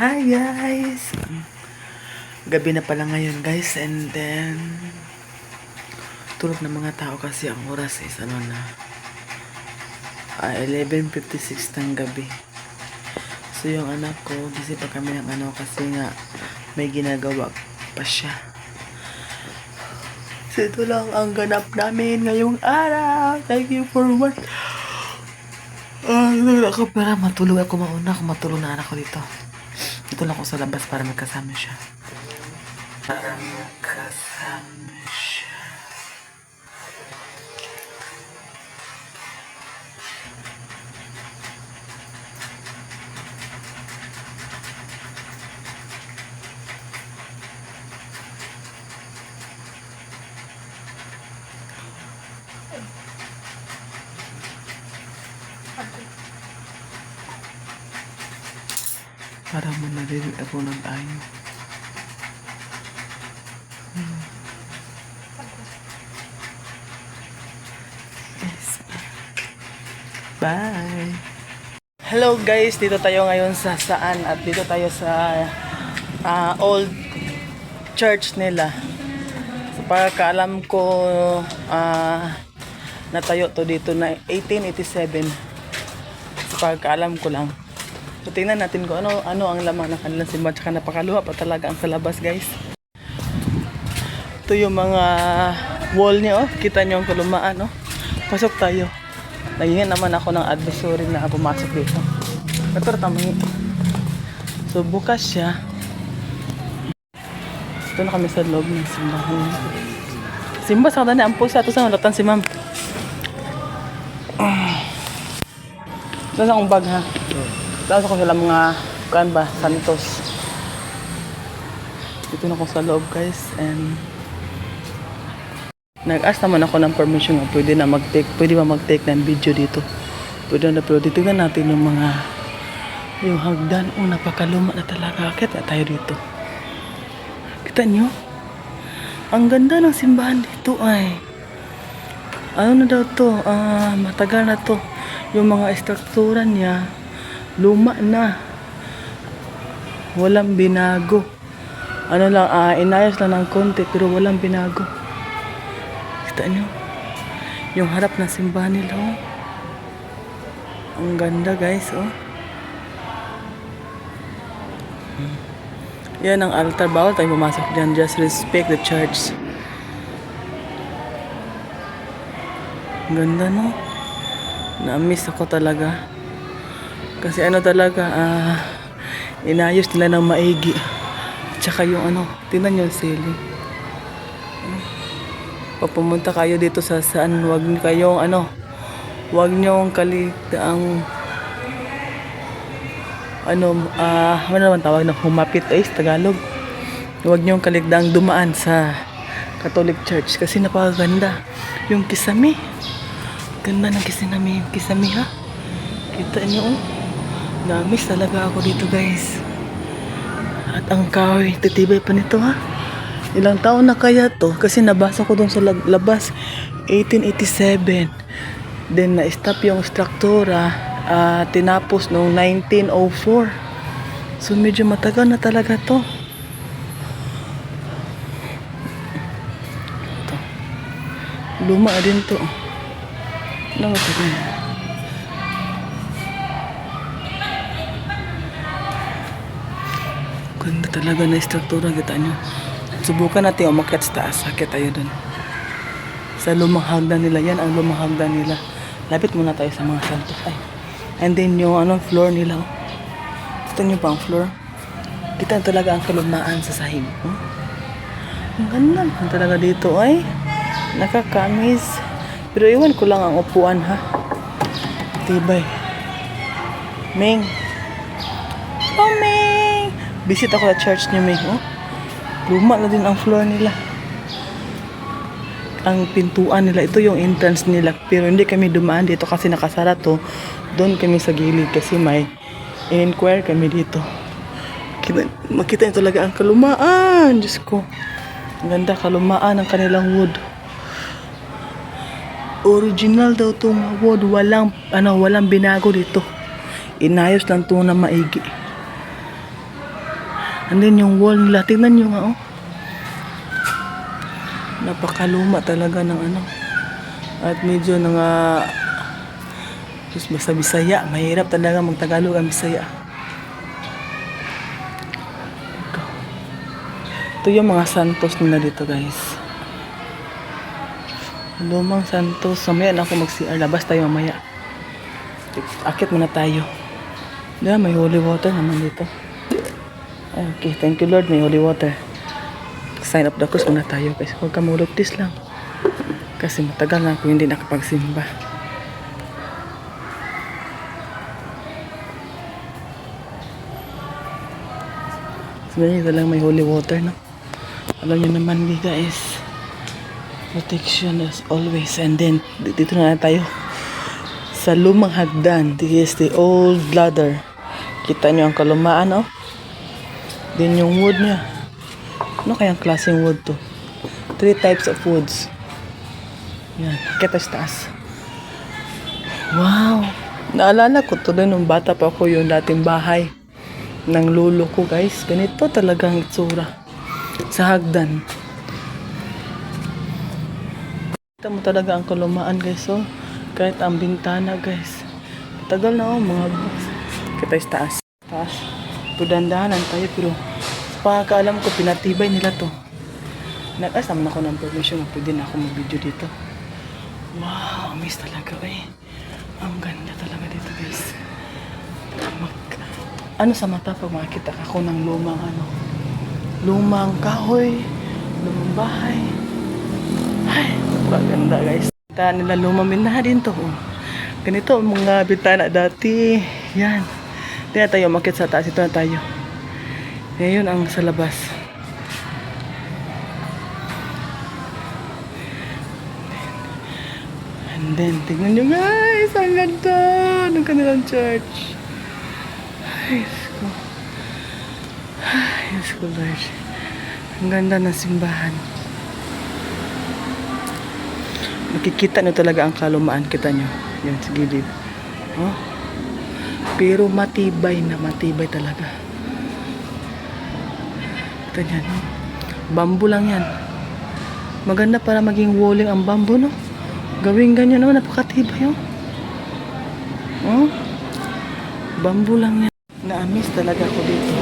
Hi guys! Gabi na pala ngayon guys and then tulog ng mga tao kasi ang oras is ano na ah, 11.56 ng gabi. So yung anak ko, busy pa kami ng ano kasi nga may ginagawa pa siya. So ito lang ang ganap namin ngayong araw. Thank you for what Ah, uh, ako para matulog ako mauna ako matulog na anak ko dito. Dito lang ako sa labas para magkasama siya. Para manarinig ako ng tayo. Bye! Hello guys, dito tayo ngayon sa saan at dito tayo sa ah, old church nila. So pagkaalam ko ah, natayo to dito na 1887. So pagkaalam ko lang. So tingnan natin kung ano ano ang laman ng kanilang simbahan tsaka napakaluha pa talaga ang sa labas guys. Ito yung mga wall niya oh. Kita niyo ang kalumaan oh. Pasok tayo. Nagingin naman ako ng advisory na pumasok dito. Ito tamangi. So bukas siya. Ito na kami sa loob ng simbahan. Simba sa kanila ang pusa. Ito sa malatan si ma'am. Ito sa akong bag ha. Tapos ako sila mga kuan ba, Santos. Dito na ako sa loob guys and nag-ask naman ako ng permission kung pwede na mag-take, pwede ba mag-take ng video dito. Pwede na pero titignan natin yung mga yung hagdan. Oh, napakaluma na talaga. Akit na tayo dito. Kita nyo? Ang ganda ng simbahan dito ay. Ano na daw to? Ah, matagal na to. Yung mga estruktura niya, luma na. Walang binago. Ano lang, ah, inayos lang ng konti pero walang binago. Kita nyo? Yung harap ng simbahan nila, oh. Ang ganda, guys, oh. Hmm. Yan ang altar. Bawal tayo pumasok dyan. Just respect the church. Ganda, no? Na-miss ako talaga. Kasi ano talaga, ah, inayos nila ng maigi. Tsaka yung ano, tingnan nyo ceiling. Pag pumunta kayo dito sa saan, wag niyo kayong ano, wag niyong kaligtaang ano, ah, ano naman tawag na humapit ay Tagalog. Huwag niyong kaligdaang dumaan sa Catholic Church kasi napakaganda. Yung kisame. Ganda ng kisame, kisame ha. Kita niyo oh. Na-miss talaga ako dito guys. At ang kahoy, titibay pa nito ha. Ilang taon na kaya to? Kasi nabasa ko doon sa labas, 1887. Then na-stop yung struktura, ah, tinapos noong 1904. So medyo matagal na talaga to. Ito. Luma din to. Ano ba ito? Ganda talaga na struktura, kita nyo. Subukan natin umakyat sa taas. Sakit tayo dun. Sa lumang hagdan nila. Yan ang lumang hagdan nila. Lapit muna tayo sa mga santos. Ay. And then yung ano, floor nila. oh. Kita nyo pa ang floor. Kita talaga ang kalumaan sa sahig. Oh. Ang ganda talaga dito ay. Nakakamis. Pero iwan ko lang ang upuan ha. Tibay. Ming. Visit ako sa church ni Ming. Oh. Luma na din ang floor nila. Ang pintuan nila, ito yung entrance nila. Pero hindi kami dumaan dito kasi nakasara to. Doon kami sa gilid kasi may in-inquire kami dito. Kita, makita niyo talaga ang kalumaan. Diyos ko. Ang ganda kalumaan ng kanilang wood. Original daw itong wood. Walang, ano, walang binago dito. Inayos lang to na maigi. And then yung wall nila, tingnan nyo nga oh. Napakaluma talaga ng ano. At medyo na nga, Diyos, basta Bisaya. Mahirap talaga magtagalog ang Bisaya. Ito. Ito yung mga santos nila dito guys. Lumang santos. Mamaya na ako mag-CR. Labas tayo mamaya. Akit muna tayo. Diba, may holy water naman dito. Ay, Okay, thank you Lord, may holy water. Sign up the cross muna tayo guys. Huwag ka mulugtis lang. Kasi matagal na ako hindi nakapagsimba. Sabi talagang may holy water, no? Alam niyo naman, di guys. Protection as always. And then, di- dito na tayo. Sa lumang hagdan. This is the old ladder. Kita niyo ang kalumaan, oh. Din yung wood niya. Ano kayang klaseng wood to? Three types of woods. Yan. Kita taas. Wow! Naalala ko tuloy nung bata pa ako yung dating bahay ng lolo ko guys. Ganito talagang itsura sa hagdan. Kita mo talaga ang kalumaan guys. So, kahit ang bintana guys. Tagal na oh mga. Kita sa taas. Taas. Tudandahanan tayo pero sa pagkakaalam ko pinatibay nila to. Nag-as naman ako ng permission na pwede na ako mag-video dito. Wow, miss talaga eh. Ang ganda talaga dito guys. Mag, ano sa mata pag makikita ako ng lumang ano, lumang kahoy, lumang bahay. Ay, maganda guys. Kita nila lumang minaha din to. oh. Ganito mga bitana dati. Yan. Na tayo makit sa taas. Ito na tayo. Ngayon ang sa labas. And then, tignan nyo guys, ang ganda ng kanilang church. Ay, Diyos ko. Ay, Diyos ko, Lord. Ang ganda ng simbahan. Makikita nyo talaga ang kalumaan. Kita nyo. Yan, sa gilid. Oh. Pero matibay na matibay talaga. Nyo, no? Bambu lang yan. Maganda para maging walling ang bambu, no? Gawing ganyan, no? Napakatibay, oh. Oh. Bambu lang yan. Na-miss talaga ako dito.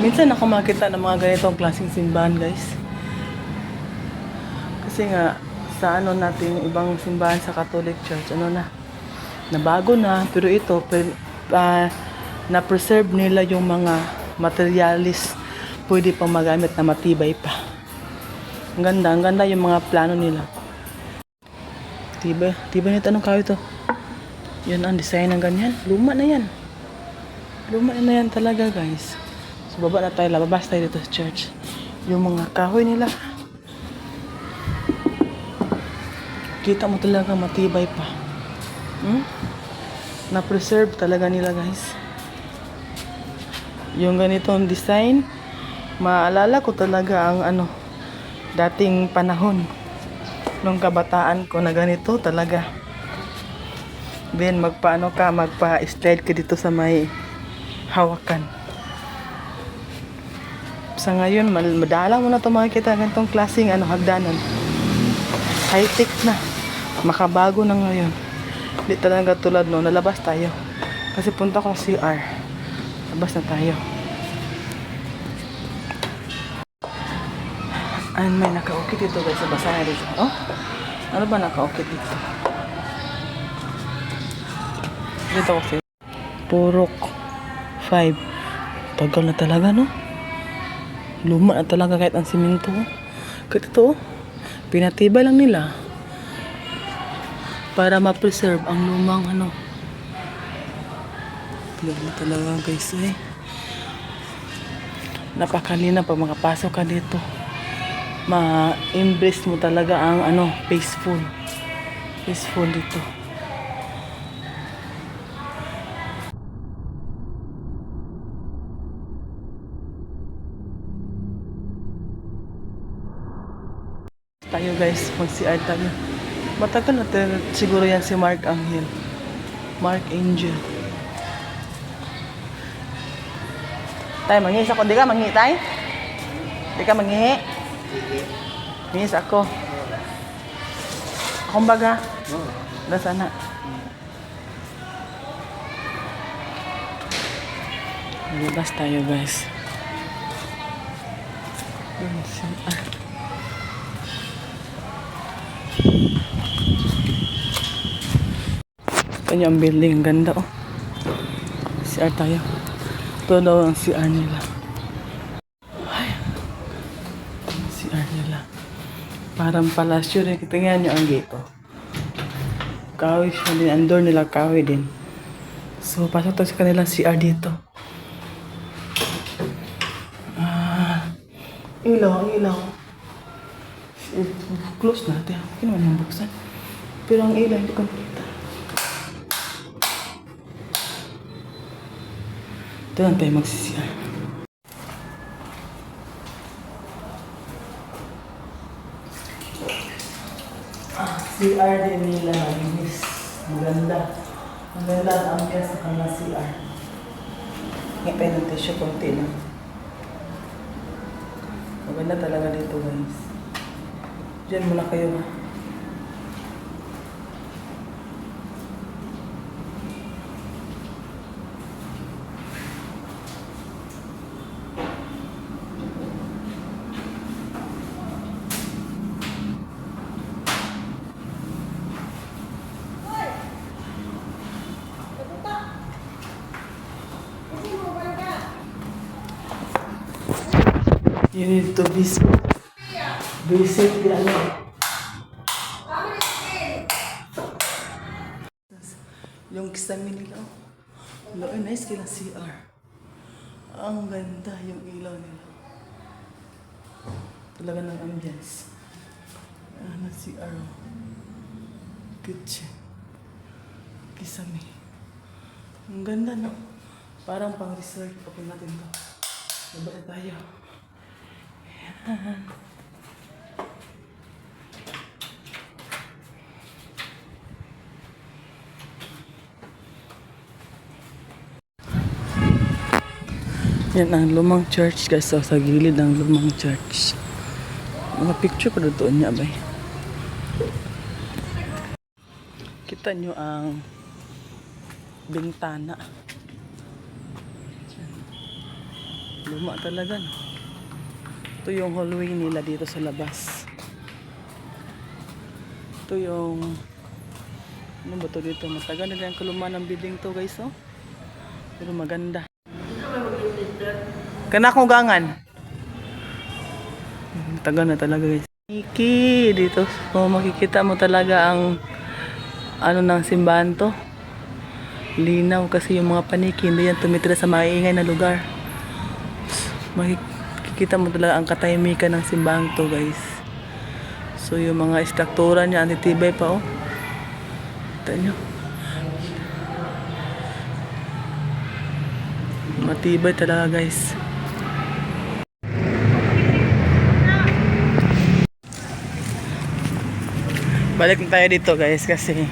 Minsan ako makita ng mga ganitong klaseng simbahan, guys. Kasi nga, sa ano natin, ibang simbahan sa Catholic Church, ano na, nabago na, pero ito, ah, na-preserve nila yung mga materialis pwede pang magamit na matibay pa. Ang ganda, ang ganda yung mga plano nila. Tibay, tibay nito, anong kahoy to? Yan ang design ng ganyan. Luma na yan. Luma na yan talaga, guys. So, baba na tayo, lababas tayo dito sa church. Yung mga kahoy nila. Kita mo talaga matibay pa. Hmm? Na-preserve talaga nila, guys. Yung ganitong design, maalala ko talaga ang ano, dating panahon nung kabataan ko na ganito talaga. Then magpaano ka, magpa-slide ka dito sa may hawakan. Sa ngayon, madalang mo na ito makikita ganitong klaseng ano, hagdanan. High-tech na. Makabago na ngayon. Hindi talaga tulad no, nalabas tayo. Kasi punta ko sa CR. Labas na tayo. And may nakaukit dito guys sa basahan dito. Oh, ano ba nakaukit dito? Dito kasi. Purok 5. Tagal na talaga no? Luma na talaga kahit ang simento. Kahit ito, pinatibay lang nila para ma-preserve ang lumang ano. Luma talaga guys eh. Napakalina pag makapasok ka dito. Ma-embrace mo talaga ang ano, peaceful. Peaceful dito. tayo guys, mag-CR tayo. Matagal na siguro yan si Mark Angel. Mark Angel. Tay, mangihis ako. Di ka mangihi, tay? Di ka mangihi? Mangihis ako. Akong baga. Wala sana. Lumabas tayo, guys. Yun, ah. Kanya ang building, ganda oh. CR tayo. Ito daw ang CR nila. Ay. CR nila. Parang palasyo rin. Tingnan nyo ang gate oh. Kahoy siya din. Ang door nila kahoy din. So, pasok tayo sa kanilang CR dito. Ah, ilaw, ilaw. Close natin. Okay naman yung buksan. Pero ang ilaw, hindi ko lang tayo magsisiyar. Ah, CR din nila, malinis. Maganda. Maganda ang ambience sa kanila CR. Ngipay ng tissue, konti lang. Maganda talaga dito, guys. Diyan muna kayo, ha? You need to visit. Visit the ano. Yung kisame nila. oh. Lo, nice kila CR. Ang ganda yung ilaw nila. Talaga ng ambience. Ah, na CR. oh. Kitchen. Kisame. Ang ganda no. Parang pang resort. Open natin to. Baba tayo. Yan ang lumang church guys. So, sa gilid ng lumang church. Mga picture pa doon niya bay. Kita nyo ang bintana. Luma talaga no. Ito yung hallway nila dito sa labas. Ito yung ano ba to dito? Matagal na yung kaluman ng building to guys oh. Pero maganda. Kana akong gangan. Tagal na talaga guys. Iki, dito so, makikita mo talaga ang ano ng simbahan to. Linaw kasi yung mga paniki hindi yan tumitira sa maingay na lugar. Makikita mo talaga ang katahimikan ng simbahan to guys. So yung mga istruktura niya, antitibay pa oh. Kita nyo. Matibay talaga guys. Balik na tayo dito guys kasi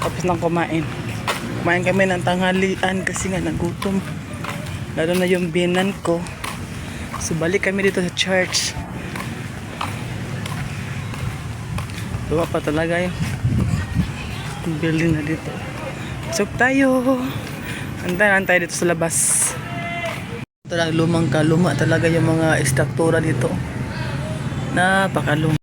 tapos nang kumain. Kumain kami ng tanghalian kasi nga nagutom. Lalo na yung binan ko. So balik kami dito sa church. Luwa pa talaga yung building na dito. Pasok tayo. Antayin tayo dito sa labas. Talagang lumang kaluma talaga yung mga istruktura dito. Napakaluma.